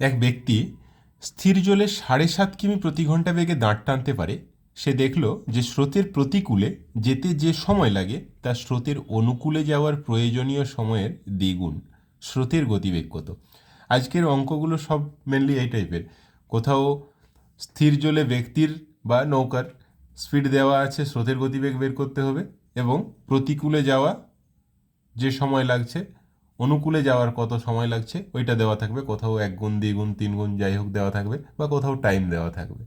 এক ব্যক্তি স্থির জলে সাড়ে সাত কিমি প্রতি ঘণ্টা বেগে দাঁড় টানতে পারে। সে দেখল যে স্রোতের প্রতিকূলে যেতে যে সময় লাগে, তা স্রোতের অনুকূলে যাওয়ার প্রয়োজনীয় সময়ের দ্বিগুণ, স্রোতের গতিবেগ কত আজকের অঙ্কগুলো সব মেনলি এই টাইপের কোথাও স্থির জলে ব্যক্তির বা নৌকার স্পিড দেওয়া আছে, স্রোতের গতিবেগ বের করতে হবে এবং প্রতিকূলে যাওয়া যে সময় লাগছে অনুকূলে যাওয়ার কত সময় লাগছে, ওইটা দেওয়া থাকবে। কোথাও এক গুণ দ্বিগুণ তিন গুণ যাই হোক দেওয়া থাকবে বা কোথাও টাইম দেওয়া থাকবে।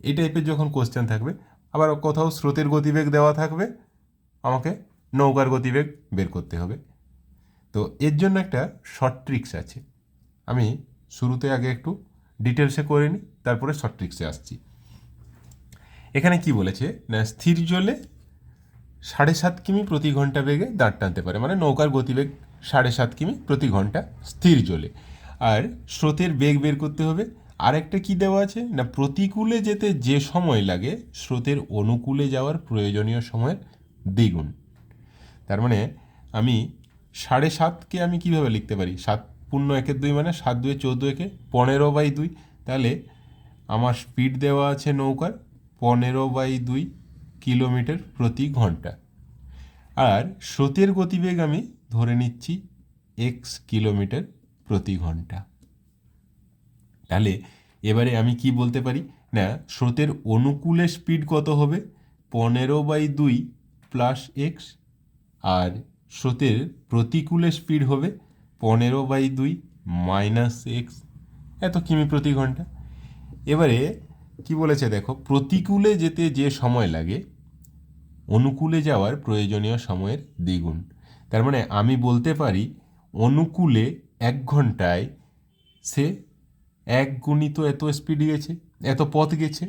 এই টাইপের যখন কোশ্চেন থাকবে, আবার কোথাও স্রোতের গতিবেগ দেওয়া থাকবে, আমাকে নৌকার গতিবেগ বের করতে হবে। তো এর জন্য একটা শর্ট ট্রিক্স আছে। আমি শুরুতে আগে একটু ডিটেলসে করে নিই, তারপরে শর্ট ট্রিক্সে আসছি। এখানে কি বলেছে? না, স্থির জলে সাড়ে সাত কিমি প্রতি ঘণ্টা বেগে দাঁড় টানতে পারে। মানে নৌকার গতিবেগ সাড়ে সাত কিমি প্রতি ঘণ্টা স্থির জলে। আর স্রোতের বেগ বের করতে হবে। আর একটা কী দেওয়া আছে? না, প্রতিকূলে যেতে যে সময় লাগে, স্রোতের অনুকূলে যাওয়ার প্রয়োজনীয় সময়ের দ্বিগুণ। তার মানে আমি সাড়ে সাতকে আমি কীভাবে লিখতে পারি? সাত পূর্ণ একের দুই মানে সাত দুয়ে চৌদ্দ একে পনেরো বাই দুই। তাহলে আমার স্পিড দেওয়া আছে নৌকার পনেরো বাই দুই কিলোমিটার প্রতি ঘণ্টা। আর স্রোতের গতিবেগ আমি ধরে নিচ্ছি এক্স কিলোমিটার প্রতি ঘণ্টা। তাহলে এবারে আমি কি বলতে পারি? না, স্রোতের অনুকূলে স্পিড কত হবে? পনেরো বাই দুই প্লাস এক্স আর স্রোতের প্রতিকূলে স্পিড হবে পনেরো বাই দুই মাইনাস এক্স এত কিমি প্রতি ঘণ্টা। এবারে কি বলেছে দেখো, প্রতিকূলে যেতে যে সময় লাগে, অনুকূলে যাওয়ার প্রয়োজনীয় সময়ের দ্বিগুণ। তার মানে আমি বলতে পারি অনুকূলে এক ঘন্টায় সে এক গুণিত এত স্পিড গেছে, এত পথ গেছে।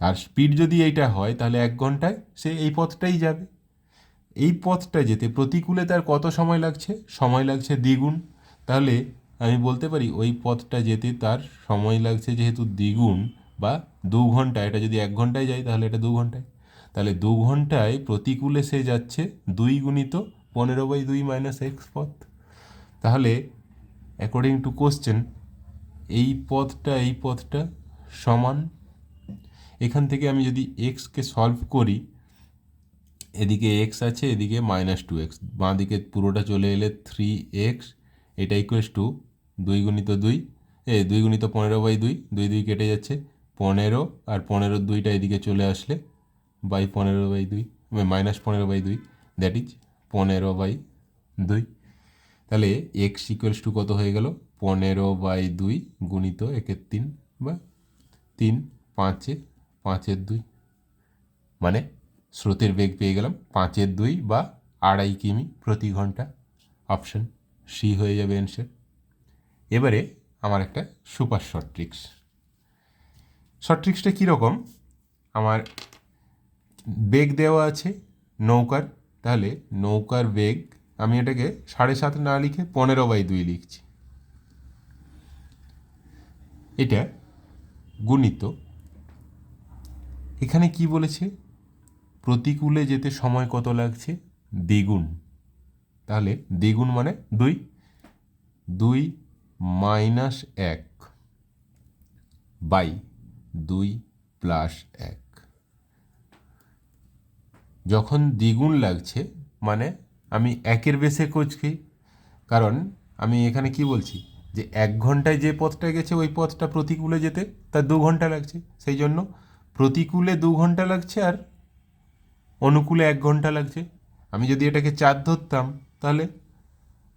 আর স্পিড যদি এইটা হয়, তাহলে এক ঘন্টায় সে এই পথটাই যাবে। এই পথটা যেতে প্রতিকূলে তার কত সময় লাগছে? সময় লাগছে দ্বিগুণ। তাহলে আমি বলতে পারি ওই পথটা যেতে তার সময় লাগছে যেহেতু দ্বিগুণ বা দু ঘণ্টা। এটা যদি এক ঘন্টায় যায়, তাহলে এটা দু ঘন্টায়। তাহলে দু ঘন্টায় প্রতিকূলে সে যাচ্ছে দুই গুণিত পনেরো বাই দুই মাইনাস এক্স পথ। তাহলে অ্যাকর্ডিং টু কোশ্চেন এই পথটা এই পথটা সমান। এখান থেকে আমি যদি এক্সকে সলভ করি, এদিকে এক্স আছে, এদিকে মাইনাস টু এক্স বাঁ দিকে পুরোটা চলে এলে থ্রি এক্স এটা ইকুয়েস টু দুই গুণিত দুই। এ, দুই গুণিত পনেরো বাই দুই দুই দুই কেটে যাচ্ছে। পনেরো, আর পনেরো দুইটা এদিকে চলে আসলে বাই পনেরো বাই দুই মাইনাস পনেরো বাই দুই দ্যাট ইজ পনেরো বাই দুই। তাহলে এক্স ইকুয়ালস টু কত হয়ে গেল? পনেরো বাই দুই গুণিত একের তিন বা তিন পাঁচে, পাঁচের দুই। মানে স্রোতের বেগ পেয়ে গেলাম পাঁচের দুই বা আড়াই কিমি প্রতি ঘণ্টা। অপশন সি হয়ে যাবে অ্যান্সার এবারে আমার একটা সুপার শর্ট ট্রিক্স শর্ট ট্রিক্সটা কীরকম? আমার বেগ দেওয়া আছে নৌকার, তাহলে নৌকার বেগ, আমি এটাকে সাড়ে সাত না লিখে পনেরো বাই দুই লিখছি। এটা গুণিত। এখানে কি বলেছে? প্রতিকূলে যেতে সময় কত লাগছে? দ্বিগুণ। তাহলে দ্বিগুণ মানে দুই। দুই মাইনাস এক বাই দুই প্লাস এক। যখন দ্বিগুণ লাগছে মানে আমি একের বেসে কোচকি কারণ আমি এখানে কি বলছি? যে এক ঘন্টায় যে পথটা গেছে, ওই পথটা প্রতিকূলে যেতে তার দু ঘণ্টা লাগছে। সেই জন্য প্রতিকূলে দু ঘণ্টা লাগছে আর অনুকূলে এক ঘণ্টা লাগছে। আমি যদি এটাকে চার ধরতাম, তাহলে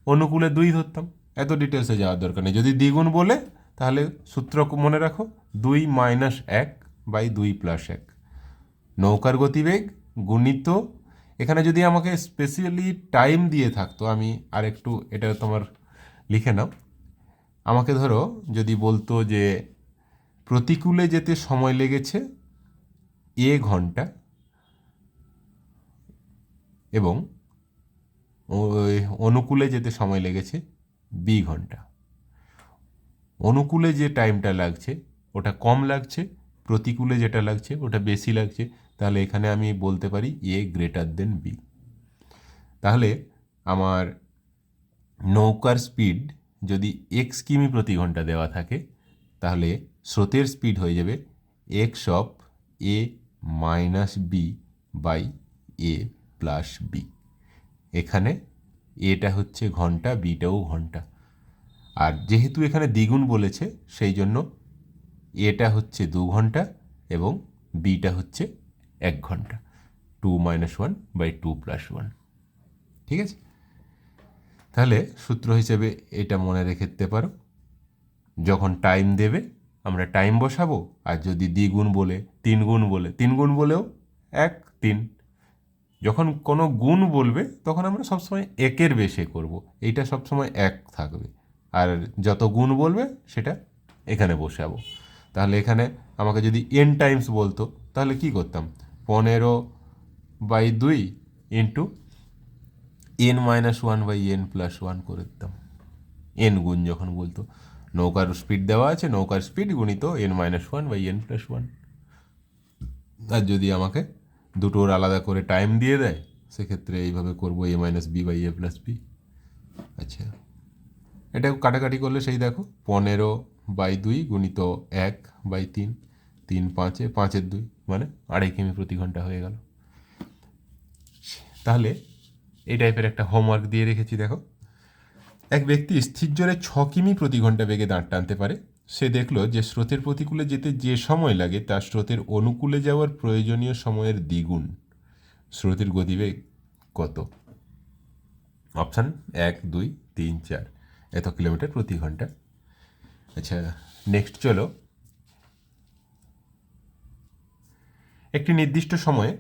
অনুকূলে দুই ধরতাম। এত ডিটেলসে যাওয়ার দরকার নেই। যদি দ্বিগুণ বলে, তাহলে সূত্র মনে রাখো, দুই মাইনাস এক বাই দুই প্লাস এক। নৌকার গতিবেগ গুণিত। এখানে যদি আমাকে স্পেশালি টাইম দিয়ে থাকতো, আমি আর একটু এটা তোমার লিখে নাও। আমাকে ধরো যদি বলতো যে প্রতিকূলে যেতে সময় লেগেছে এ ঘণ্টা এবং অনুকূলে যেতে সময় লেগেছে বি ঘণ্টা। অনুকূলে যে টাইমটা লাগছে, ওটা কম লাগছে, প্রতিকূলে যেটা লাগছে, ওটা বেশি লাগছে তাহলে এখানে আমি বলতে পারি এ গ্রেটার দেন বি তাহলে আমার নৌকার স্পিড যদি এক্স কিমি প্রতি ঘণ্টা দেওয়া থাকে, তাহলে স্রোতের স্পিড হয়ে যাবে x of a minus b by a plus b এখানে এটা হচ্ছে ঘণ্টা বিটাও ঘণ্টা। আর যেহেতু এখানে দ্বিগুণ বলেছে, সেই জন্য এটা হচ্ছে দু ঘণ্টা এবং বিটা হচ্ছে এক ঘণ্টা। Two minus one by two plus one. ঠিক আছে? তাহলে সূত্র হিসেবে এটা মনে রেখে পারো। যখন টাইম দেবে, আমরা টাইম বসাবো, আর যদি দ্বিগুণ বলে তিন গুণ বলে তিন গুণ বলেও এক, তিন। যখন কোনো গুণ বলবে, তখন আমরা সবসময় একের বেশে করব। এইটা সবসময় এক থাকবে। আর যত গুণ বলবে, সেটা এখানে বসাবো। তাহলে এখানে আমাকে যদি এন টাইমস বলতো, তাহলে কি করতাম? পনেরো বাই দুই into n minus one by n plus one করে দিতাম। এন গুণ যখন বলতো, নৌকার স্পিড দেওয়া আছে, নৌকার স্পিড গুণিত n minus one by n plus one. আর যদি আমাকে দুটোর আলাদা করে টাইম দিয়ে দেয়, সেক্ষেত্রে এইভাবে করব a minus b by a plus b. আচ্ছা এটা কাটাকাটি করলে সেই দেখো, পনেরো বাই দুই গুণিত এক বাই তিন। তিন পাঁচে, পাঁচের দুই মানে আড়াই কিমি প্রতি ঘণ্টা হয়ে গেল। তাহলে এই টাইপের একটা হোমওয়ার্ক দিয়ে রেখেছি, দেখো। এক ব্যক্তি স্থির জোরে ছ কিমি প্রতি ঘণ্টা বেগে দাঁড় টানতে পারে। সে দেখল যে স্রোতের প্রতিকূলে যেতে যে সময় লাগে, তা স্রোতের অনুকূলে যাওয়ার প্রয়োজনীয় সময়ের দ্বিগুণ। স্রোতের গতিবেগ কত? অপশান এক, দুই, তিন, চার। এত কিলোমিটার প্রতি ঘণ্টা। আচ্ছা নেক্সট চলো। একটি নির্দিষ্ট সময়ে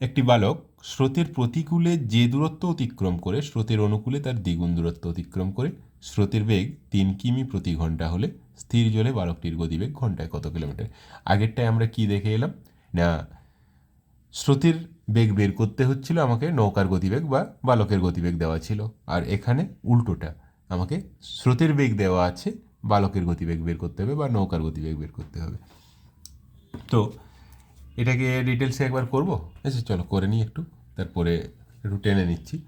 একটি বালক স্রোতের প্রতিকূলে যে দূরত্ব অতিক্রম করে, স্রোতের অনুকূলে তার দ্বিগুণ দূরত্ব অতিক্রম করে, স্রোতের বেগ তিন কিমি প্রতি ঘণ্টা হলে স্থির জলে বালকটির গতিবেগ ঘন্টায় কত কিলোমিটার? আগেরটায় আমরা কি দেখে এলাম? না, স্রোতের বেগ বের করতে হচ্ছিল আমাকে নৌকার গতিবেগ বা বালকের গতিবেগ দেওয়া ছিল। আর এখানে উল্টোটা, আমাকে স্রোতের বেগ দেওয়া আছে, বালকের গতিবেগ বের করতে হবে বা নৌকার গতিবেগ বের করতে হবে। তো এটাকে ডিটেলসে একবার করব? আচ্ছা চলো, করে নিই একটু। তারপরে একটু টেনে নিচ্ছি।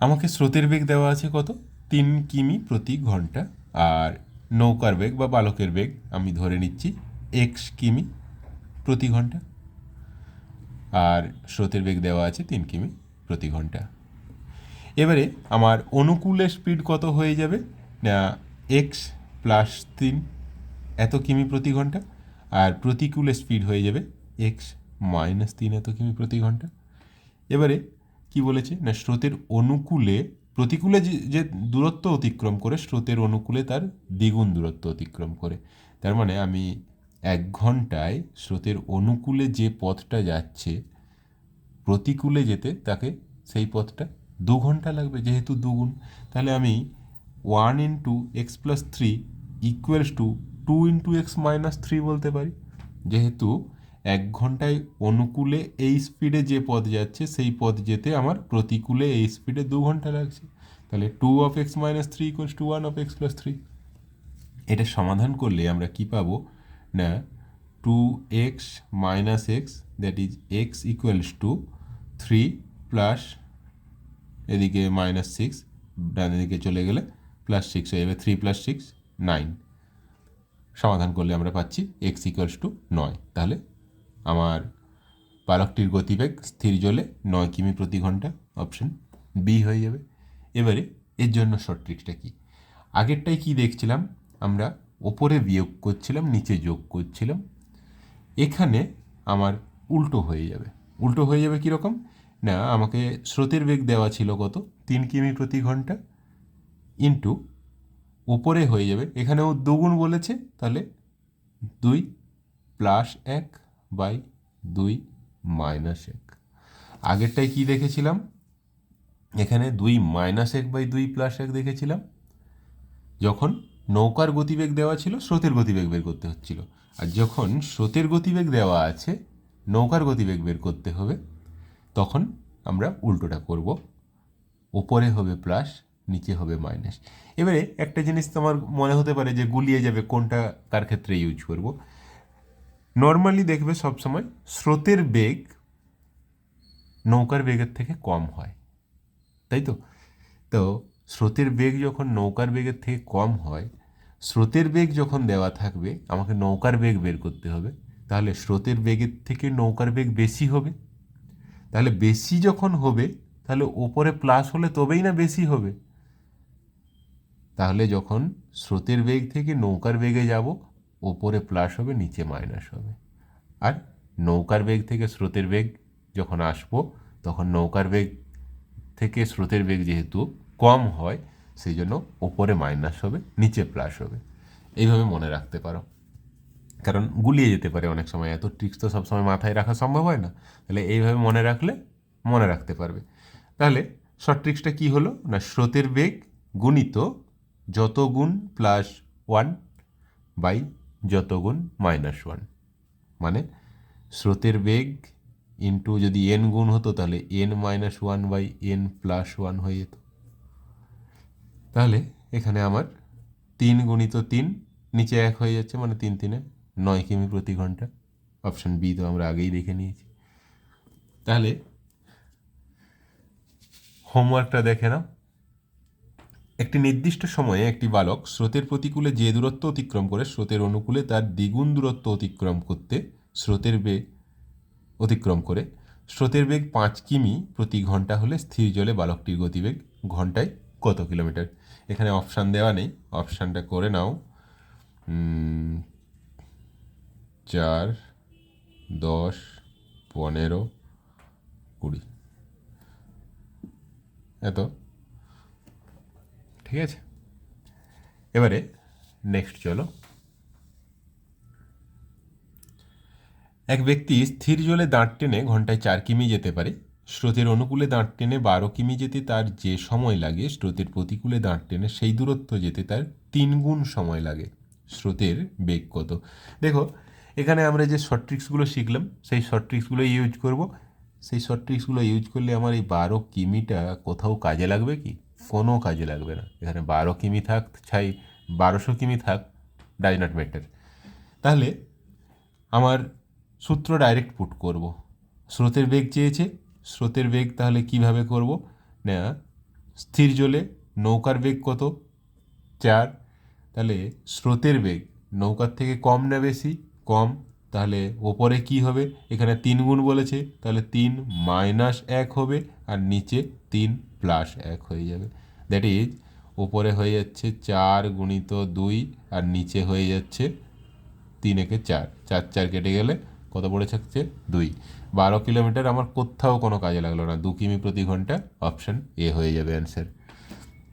আমাকে স্রোতের বেগ দেওয়া আছে কত? তিন কিমি প্রতি ঘণ্টা। আর নৌকার বেগ বা বালকের বেগ আমি ধরে নিচ্ছি এক্স কিমি প্রতি ঘণ্টা। আর স্রোতের বেগ দেওয়া আছে তিন কিমি প্রতি ঘণ্টা। এবারে আমার অনুকূলে স্পিড কত হয়ে যাবে? না এক্স প্লাস তিন, এত কিমি প্রতি ঘণ্টা। আর প্রতিকূলে স্পিড হয়ে যাবে এক্স মাইনাস তিন এত কিমি প্রতি ঘণ্টা। এবারে কি বলেছে? না, স্রোতের অনুকূলে, প্রতিকূলে যে দূরত্ব অতিক্রম করে, স্রোতের অনুকূলে তার দ্বিগুণ দূরত্ব অতিক্রম করে। তার মানে আমি এক ঘন্টায় স্রোতের অনুকূলে যে পথটা যাচ্ছে, প্রতিকূলে যেতে তাকে সেই পথটা দু ঘণ্টা লাগবে যেহেতু দুগুণ। তাহলে আমি one into x plus three equals two two into x minus three বলতে পারি। যেহেতু এক ঘন্টায় অনুকূলে এই স্পিডে যে পথ যাচ্ছে, সেই পথ যেতে আমার প্রতিকূলে এই স্পিডে দু ঘণ্টা লাগছে। তাহলে two of x minus three equals two one of x plus three এটা সমাধান করলে আমরা কি পাবো? না two x minus x that is x equals two three plus এদিকে মাইনাস সিক্স ডান দিকে চলে গেলে প্লাস সিক্স হয়ে যাবে থ্রি প্লাস সিক্স নাইন সমাধান করলে আমরা পাচ্ছি এক্স ইকুয়ালস টু নয়। তাহলে আমার বালকটির গতিবেগ স্থির জলে নয় কিমি প্রতি ঘণ্টা অপশন বি হয়ে যাবে। এবারে এর জন্য শর্ট ট্রিক্সটা কী? আগেরটাই কি দেখছিলাম? আমরা ওপরে বিয়োগ করছিলাম, নিচে যোগ করছিলাম। এখানে আমার উল্টো হয়ে যাবে। উল্টো হয়ে যাবে কীরকম না, আমাকে স্রোতের বেগ দেওয়া ছিল কত? তিন কিমি প্রতি ঘণ্টা ইন্টু ওপরে হয়ে যাবে। এখানেও দুগুণ বলেছে, তাহলে দুই প্লাস এক বাই দুই মাইনাস এক। আগেরটায় কি দেখেছিলাম? এখানে দুই মাইনাস এক বাই দুই প্লাস এক দেখেছিলাম। যখন নৌকার গতিবেগ দেওয়া ছিল, স্রোতের গতিবেগ বের করতে হচ্ছিল। আর যখন স্রোতের গতিবেগ দেওয়া আছে, নৌকার গতিবেগ বের করতে হবে, তখন আমরা উল্টোটা করব। ওপরে হবে প্লাস, নিচে হবে মাইনাস। এবারে একটা জিনিস তোমার মনে হতে পারে যে গুলিয়ে যাবে, কোনটা কার ক্ষেত্রে ইউজ করব। নর্মালি দেখবে সবসময় স্রোতের বেগ নৌকার বেগের থেকে কম হয়। তাই তো? তো স্রোতের বেগ যখন নৌকার বেগের থেকে কম হয়, স্রোতের বেগ যখন দেওয়া থাকবে, আমাকে নৌকার বেগ বের করতে হবে। তাহলে স্রোতের বেগের থেকে নৌকার বেগ বেশি হবে। তাহলে বেশি যখন হবে, তাহলে ওপরে প্লাস হলে তবেই না বেশি হবে। তাহলে যখন স্রোতের বেগ থেকে নৌকার বেগে যাব ওপরে প্লাস হবে, নিচে মাইনাস হবে। আর নৌকার বেগ থেকে স্রোতের বেগ যখন আসব, তখন নৌকার বেগ থেকে স্রোতের বেগ যেহেতু কম হয়, সেই জন্য ওপরে মাইনাস হবে, নিচে প্লাস হবে। এইভাবে মনে রাখতে পারো। কারণ গুলিয়ে যেতে পারে অনেক সময়। এত ট্রিক্স তো সবসময় মাথায় রাখা সম্ভব হয় না। তাহলে এইভাবে মনে রাখলে মনে রাখতে পারবে। তাহলে শর্ট ট্রিক্সটা কী হলো? না, স্রোতের বেগ গুণিত যত গুণ প্লাস ওয়ান বাই যত গুণ মাইনাস ওয়ান মানে স্রোতের বেগ ইন্টু যদি এন গুণ হতো তাহলে n minus one by n plus one হয়ে যেত। তাহলে এখানে আমার তিন গুণিত তিন নিচে এক হয়ে যাচ্ছে মানে তিন তিনে নয় কিমি প্রতি ঘণ্টা। অপশান বি তো আমরা আগেই দেখে নিয়েছি। তাহলে হোমওয়ার্কটা দেখে নাও। একটি নির্দিষ্ট সময়ে একটি বালক স্রোতের প্রতিকূলে যে দূরত্ব অতিক্রম করে, স্রোতের অনুকূলে তার দ্বিগুণ দূরত্ব অতিক্রম করতে স্রোতের বেগ অতিক্রম করে। স্রোতের বেগ পাঁচ কিমি প্রতি ঘণ্টা হলে স্থির জলে বালকটির গতিবেগ ঘন্টায় কত কিলোমিটার? এখানে অপশান দেওয়া নেই। অপশানটা করে নাও। চার, দশ, পনেরো, কুড়ি। এত। ঠিক আছে? এবারে নেক্সট চলো। এক ব্যক্তি স্থির জলে দাঁড় টেনে ঘন্টায় চার কিমি যেতে পারে। স্রোতের অনুকূলে দাঁড় টেনে বারো কিমি যেতে তার যে সময় লাগে, স্রোতের প্রতিকূলে দাঁড় টেনে সেই দূরত্ব যেতে তার তিন গুণ সময় লাগে। স্রোতের বেগ কত? দেখো, এখানে আমরা যে শর্ট ট্রিক্সগুলো শিখলাম, সেই শর্ট ট্রিক্সগুলো ইউজ করব। সেই শর্ট ট্রিক্সগুলো ইউজ করলে আমার এই বারো কিমিটা কোথাও কাজে লাগবে কি? কোনো কাজে লাগবে না। এখানে বারো কিমি থাক, ছাই বারোশো কিমি থাক ডাজ নট ম্যাটার তাহলে আমার সূত্র ডাইরেক্ট পুট করব। স্রোতের বেগ চেয়েছে, স্রোতের বেগ তাহলে কীভাবে করব? না স্থির জলে নৌকার বেগ কত? চার। তাহলে স্রোতের বেগ নৌকার থেকে কম না বেশি, কম তাহলে ওপরে কি হবে? এখানে তিন গুণ বলেছে, তাহলে তিন মাইনাস এক হবে আর নিচে তিন প্লাস এক হয়ে যাবে। দ্যাট ইজ ওপরে হয়ে যাচ্ছে চার গুণিত দুই আর নিচে হয়ে যাচ্ছে তিন একে চার। চার চার কেটে গেলে কত পড়ে থাকছে? দুই। বারো কিলোমিটার আমার কোথাও কোনো কাজে লাগল না। দু কিমি প্রতি ঘণ্টা অপশান এ হয়ে যাবে অ্যান্সার।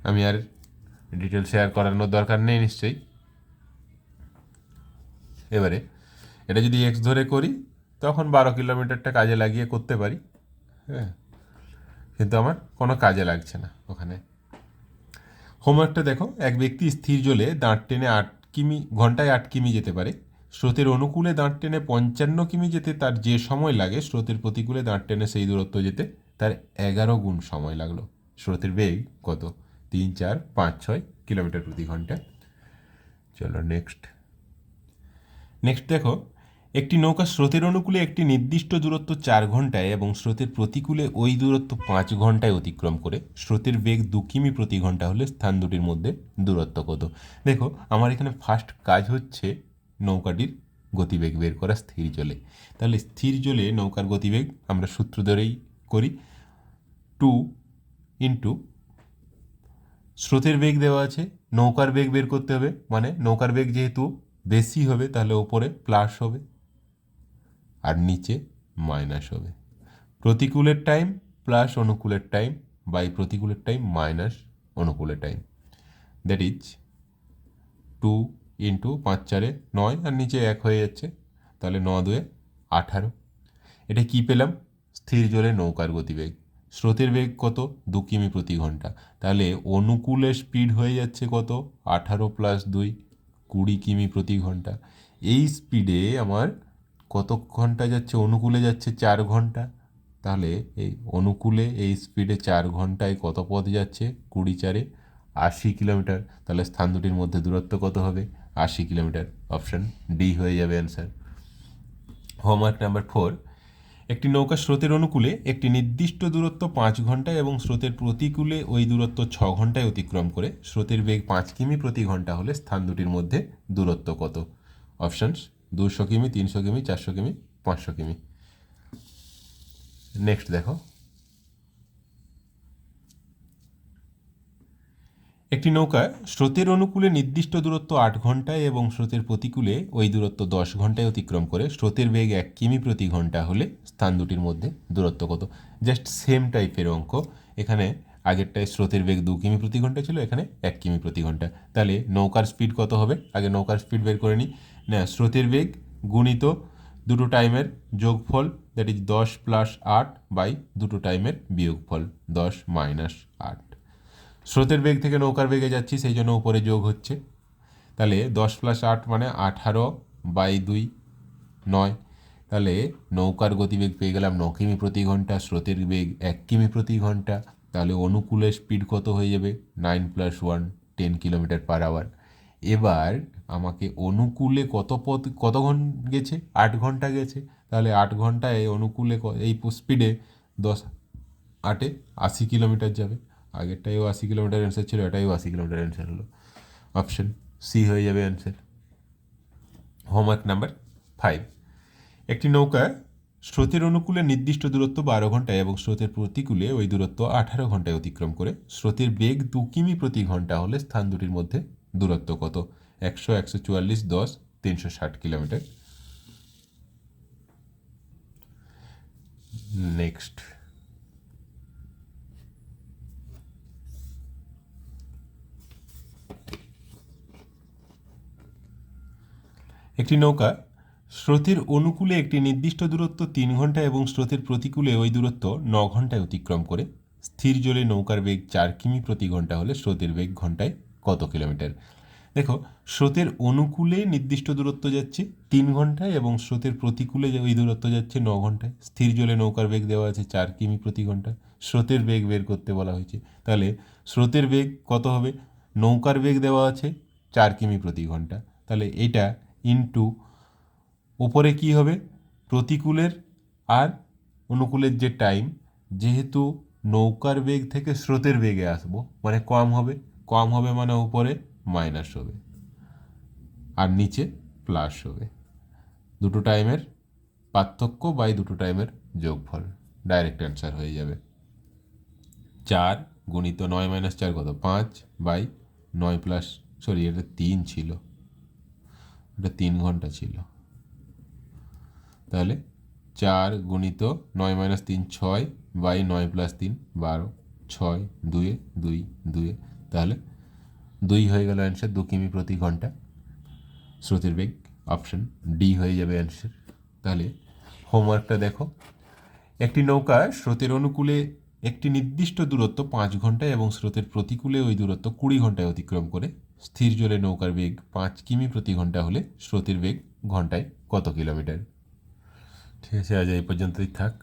আমি আর ডিটেল শেয়ার করানোর দরকার নেই নিশ্চয়ই। এবারে এটা যদি এক্স ধরে করি, তখন বারো কিলোমিটারটা কাজে লাগিয়ে করতে পারি। হ্যাঁ। কিন্তু আমার কোনো কাজে লাগছে না ওখানে। হোমওয়ার্কটা দেখো, এক ব্যক্তি স্থির জলে দাঁড় টেনে আট কিমি, ঘন্টায় আট কিমি যেতে পারে। স্রোতের অনুকূলে দাঁড় টেনে পঞ্চান্ন কিমি যেতে তার যে সময় লাগে, স্রোতের প্রতিকূলে দাঁড় টেনে সেই দূরত্ব যেতে তার এগারো গুণ সময় লাগল। স্রোতের বেগ কত? তিন, চার, পাঁচ, ছয় কিলোমিটার প্রতি ঘণ্টা। চলো নেক্সট নেক্সট দেখো একটি নৌকা স্রোতের অনুকূলে একটি নির্দিষ্ট দূরত্ব চার ঘন্টায় এবং স্রোতের প্রতিকূলে ওই দূরত্ব পাঁচ ঘন্টায় অতিক্রম করে। স্রোতের বেগ দু কিমি প্রতি ঘণ্টা হলে স্থান দুটির মধ্যে দূরত্ব কত? দেখো, আমার এখানে ফার্স্ট কাজ হচ্ছে নৌকাটির গতিবেগ বের করা, স্থির জলে। তাহলে স্থির জলে নৌকার গতিবেগ আমরা সূত্র ধরেই করি। টু ইন্টু স্রোতের বেগ দেওয়া আছে, নৌকার বেগ বের করতে হবে। মানে নৌকার বেগ যেহেতু বেশি হবে, তাহলে ওপরে প্লাস হবে। আর নিচে মাইনাস হবে। প্রতিকূলের টাইম প্লাস অনুকূলের টাইম বাই প্রতিকূলের time minus অনুকূলের time that is two into পাঁচ চারে নয় আর নিচে এক হয়ে যাচ্ছে, তাহলে ন দুয়ে আঠারো। এটা কি পেলাম? স্থির জলে নৌকার গতিবেগ। স্রোতের বেগ কত? দু কিমি প্রতি ঘণ্টা। তাহলে অনুকূলের স্পিড হয়ে যাচ্ছে কত? আঠারো প্লাস দুই, কুড়ি কিমি প্রতি ঘণ্টা। এই স্পিডে আমার কত ঘণ্টা যাচ্ছে, অনুকূলে যাচ্ছে চার ঘণ্টা? তাহলে এই অনুকূলে, এই স্পিডে চার ঘন্টায় কত পথ যাচ্ছে? কুড়ি চারে আশি কিলোমিটার। তাহলে স্থান দুটির মধ্যে দূরত্ব কত হবে? আশি কিলোমিটার। অপশান ডি হয়ে যাবে অ্যান্সার হোমওয়ার্ক নাম্বার ফোর একটি নৌকা স্রোতের অনুকূলে একটি নির্দিষ্ট দূরত্ব পাঁচ ঘন্টায় এবং স্রোতের প্রতিকূলে ওই দূরত্ব ছ ঘন্টায় অতিক্রম করে। স্রোতের বেগ পাঁচ কিমি প্রতি ঘণ্টা হলে স্থান দুটির মধ্যে দূরত্ব কত? অপশানস দুশো কিমি, তিনশো কিমি, চারশো কিমি, পাঁচশো কিমি। নেক্সট দেখো। একটি নৌকা স্রোতের অনুকূলে নির্দিষ্ট দূরত্ব আট ঘন্টায় এবং স্রোতের প্রতিকূলে ওই দূরত্ব দশ ঘন্টায় অতিক্রম করে, স্রোতের বেগ এক কিমি প্রতি ঘণ্টা হলে স্থান দুটির মধ্যে দূরত্ব কত? জাস্ট সেম টাইপের অঙ্ক। এখানে আগেরটায় স্রোতের বেগ দু কিমি প্রতি ঘণ্টা ছিল, এখানে এক কিমি প্রতি ঘণ্টা। তাহলে নৌকার স্পিড কত হবে? আগে নৌকার স্পিড বের করে নিই। না, স্রোতের বেগ গুণিত দুটো টাইমের যোগফল দ্যাট ইজ দশ প্লাস আট বাই দুটো টাইমের বিয়োগফল, দশ মাইনাস আট। স্রোতের বেগ থেকে নৌকার বেগে যাচ্ছি, সেই জন্য উপরে যোগ হচ্ছে। তাহলে দশ প্লাস আট মানে আঠারো বাই দুই, নয়। তাহলে নৌকার গতিবেগ পেয়ে গেলাম ন কিমি প্রতি ঘণ্টা, স্রোতের বেগ এক কিমি প্রতি ঘণ্টা। তাহলে অনুকূলের স্পিড কত হয়ে যাবে? Nine plus one ten kilometre per hour এবার আমাকে অনুকূলে কত পথ, কত ঘণ্টা গেছে? আট ঘণ্টা গেছে। তাহলে আট ঘন্টায় অনুকূলে এই স্পিডে দশ, আটে আশি কিলোমিটার যাবে। আগেরটাইও আশি কিলোমিটার অ্যান্সার ছিল এটাইও আশি কিলোমিটার অ্যান্সার হলো। অপশন সি হয়ে যাবে অ্যান্সার হোমওয়ার্ক নাম্বার ফাইভ একটি নৌকা স্রোতের অনুকূলে নির্দিষ্ট দূরত্ব বারো ঘন্টায় এবং স্রোতের প্রতিকূলে ওই দূরত্ব আঠারো ঘন্টায় অতিক্রম করে। স্রোতের বেগ দু কিমি প্রতি ঘণ্টা হলে স্থান দুটির মধ্যে দূরত্ব কত? একশো একশো চুয়াল্লিশ, দশ, তিনশো ষাট কিলোমিটার। নেক্সট। একটি নৌকা স্রোতের অনুকূলে একটি নির্দিষ্ট দূরত্ব তিন ঘণ্টা এবং স্রোতের প্রতিকূলে ওই দূরত্ব ন ঘন্টায় অতিক্রম করে। স্থির জলে নৌকার বেগ চার কিমি প্রতি ঘণ্টা হলে স্রোতের বেগ ঘন্টায় কত কিলোমিটার? দেখো, স্রোতের অনুকূলে নির্দিষ্ট দূরত্ব যাচ্ছে তিন ঘন্টায় এবং স্রোতের প্রতিকূলে ওই দূরত্ব যাচ্ছে ন ঘন্টায়। স্থির জলে নৌকার বেগ দেওয়া আছে চার কিমি প্রতি ঘণ্টা। স্রোতের বেগ বের করতে বলা হয়েছে। তাহলে স্রোতের বেগ কত হবে? নৌকার বেগ দেওয়া আছে চার কিমি প্রতি ঘণ্টা। তাহলে এটা ইনটু ওপরে কি হবে? প্রতিকূলের আর অনুকূলের যে টাইম যেহেতু নৌকার বেগ থেকে স্রোতের বেগে আসব মানে কম হবে। কম হবে মানে উপরে মাইনাস হবে। আর নিচে প্লাস হবে। দুটো টাইমের পার্থক্য বাই দুটো টাইমের যোগফল। ডাইরেক্ট অ্যান্সার হয়ে যাবে। চার গণিত নয় মাইনাস চার কত? পাঁচ বাই নয় প্লাস সরি এটা তিন ছিল। এটা তিন ঘণ্টা ছিল। তাহলে চার গুণিত নয় মাইনাস তিন ছয় বাই নয় প্লাস তিন বারো। ছয়, দুয়ে, দুই, দুয়ে। তাহলে দুই হয়ে গেল অ্যান্সার দু কিমি প্রতি ঘণ্টা। স্রোতের বেগ অপশন ডি হয়ে যাবে অ্যান্সার তাহলে হোমওয়ার্কটা দেখো। একটি নৌকা স্রোতের অনুকূলে একটি নির্দিষ্ট দূরত্ব পাঁচ ঘন্টায় এবং স্রোতের প্রতিকূলে ওই দূরত্ব কুড়ি ঘন্টায় অতিক্রম করে। স্থির জলে নৌকার বেগ পাঁচ কিমি প্রতি ঘণ্টা হলে স্রোতের বেগ ঘন্টায় কত কিলোমিটার? ঠিক আছে আজ এই পর্যন্তই থাক